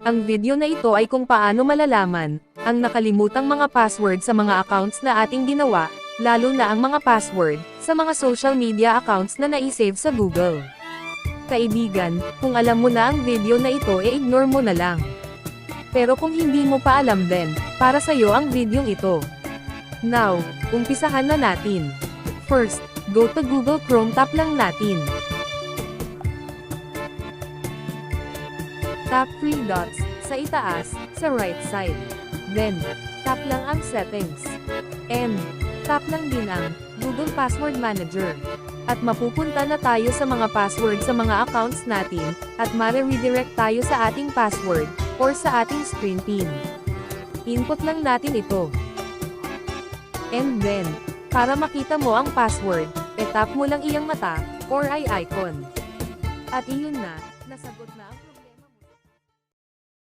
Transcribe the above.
Ang video na ito ay kung paano malalaman ang nakalimutang mga password sa mga accounts na ating ginawa, lalo na ang mga password sa mga social media accounts na naisave sa Google. Kaibigan, kung alam mo na ang video na ito e ignore mo na lang. Pero kung hindi mo pa alam din, para sa'yo ang videong ito. Now, umpisahan na natin. First, go to Google Chrome tap lang natin. Tap 3 dots, sa itaas, sa right side. Then, tap lang ang settings. And, tap lang din ang Google Password Manager. At mapupunta na tayo sa mga password sa mga accounts natin, at mare-redirect tayo sa ating password, or sa ating screen pin. Input lang natin ito. And then, para makita mo ang password, e tap mo lang iyang mata, or ay icon. At iyon na, nasagot na ang